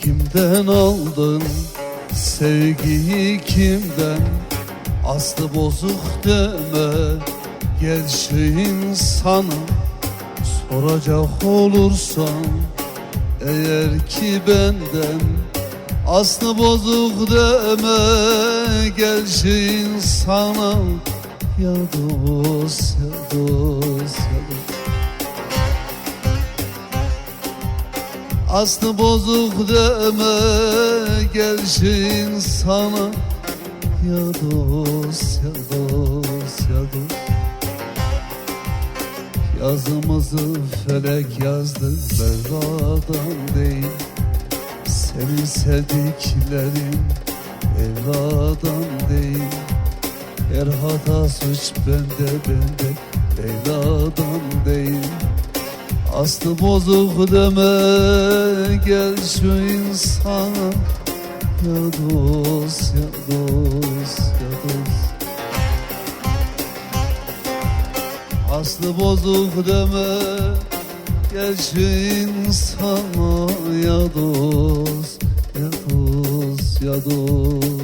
kimden aldın? Sevgiyi kimden? Aslı bozuk deme şu insanı Soracak olursan eğer ki benden Aslı bozuk deme şu insana Ya dost ya dost ya dost Aslı bozuk deme gel şu insana Ya dost ya dost ya dost. Yazımızı felek yazdı Mevla'dan değil. Senin sevdiklerin evladan değil. Her hata suç bende bende Leyla'dan değil Aslı bozuk deme Gel şu insana Ya dost ya dost ya dost. Aslı bozuk deme Gel şu insana ya dost Ya dost ya dost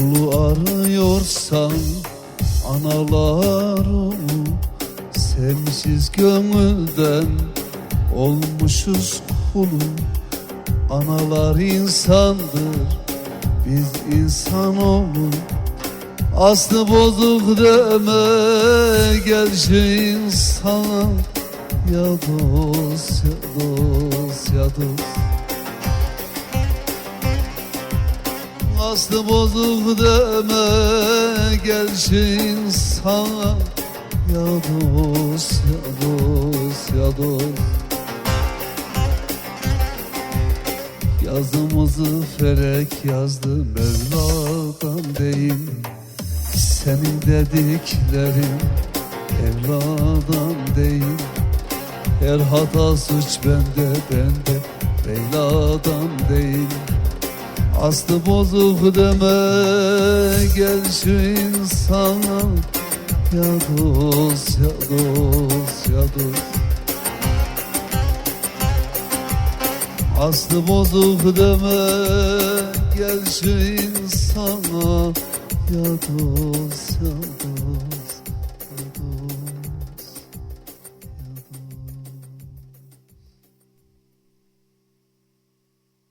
Ulu arıyorsan analarımı Sevmişiz gönülden olmuşuz kulu Analar insandır biz insanoğlu Aslı bozuk deme gel şu insana. Ya dost ya dost ya dost Aslı bozuk deme gel şu insana Ya dost ya dost ya dost. Yazımızı felek yazdı Mevla'dan değil Senin dediklerin evladan değil Her hata suç bende bende Leyla'dan değil Aslı bozuk deme gel şu insana Ya dost ya dost ya dost. Aslı bozuk deme gel şu insana Ya dost ya dost